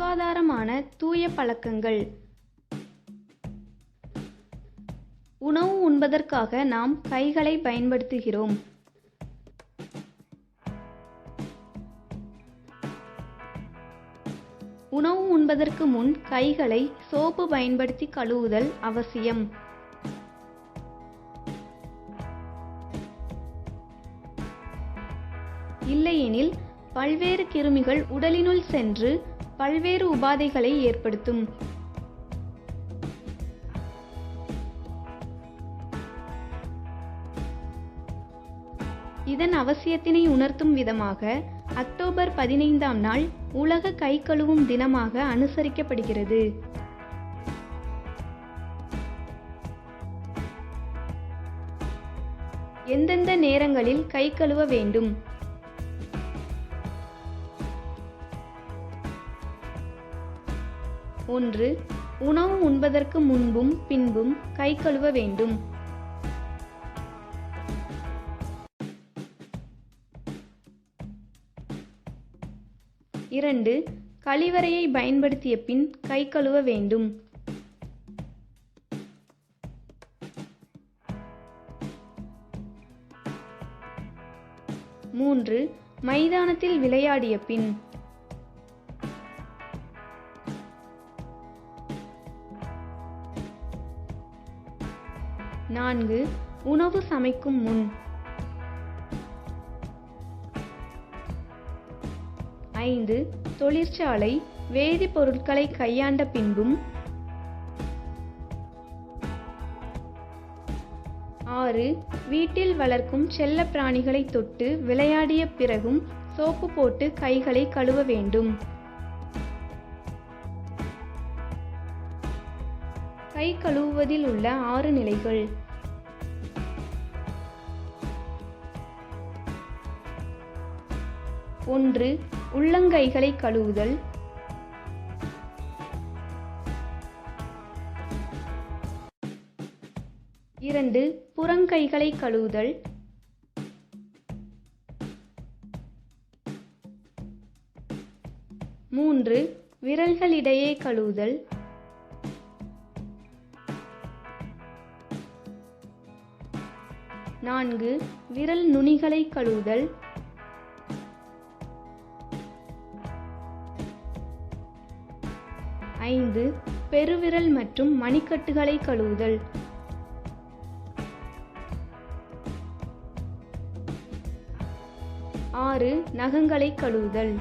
சுகாதாரமான தூய பழக்கங்கள். உணவு உண்பதற்காக நாம் கைகளை பயன்படுத்துகிறோம். உணவு உண்பதற்கு முன் கைகளை சோப்பு பயன்படுத்தி கழுவுதல் அவசியம். இல்லையெனில் பல்வேறு கிருமிகள் உடலினுள் சென்று பல்வேறு உபாதைகளை ஏற்படுத்தும். இதன் அவசியத்தினை உணர்த்தும் விதமாக அக்டோபர் பதினைந்தாம் நாள் உலக கை கழுவும் தினமாக அனுசரிக்கப்படுகிறது. எந்தெந்த நேரங்களில் கை கழுவ வேண்டும்? ஒன்று உணவு உண்பதற்கு முன்பும் பின்பும் கை கழுவ வேண்டும். இரண்டு கழிவறையை பயன்படுத்திய பின் கை கழுவ வேண்டும். மூன்று மைதானத்தில் விளையாடிய பின் நான்கு உணவு சமைக்கும் முன். ஐந்து தொழிற்சாலை வேதிப்பொருட்களை கையாண்ட பின்பும். ஆறு வீட்டில் வளர்க்கும் செல்ல பிராணிகளை தொட்டு விளையாடிய பிறகும் சோப்பு போட்டு கைகளை கழுவ வேண்டும். கை கழுவுவதில் உள்ள ஆறு நிலைகள். ஒன்று உள்ளங்கைகளை கழுவுதல். இரண்டு புறங்கைகளை கழுவுதல். மூன்று விரல்களிடையே கழுவுதல். நான்கு விரல் நுனிகளை கழுவுதல். ஐந்து பெருவிரல் மற்றும் மணிக்கட்டுகளை கழுவுதல். ஆறு நகங்களை கழுவுதல்.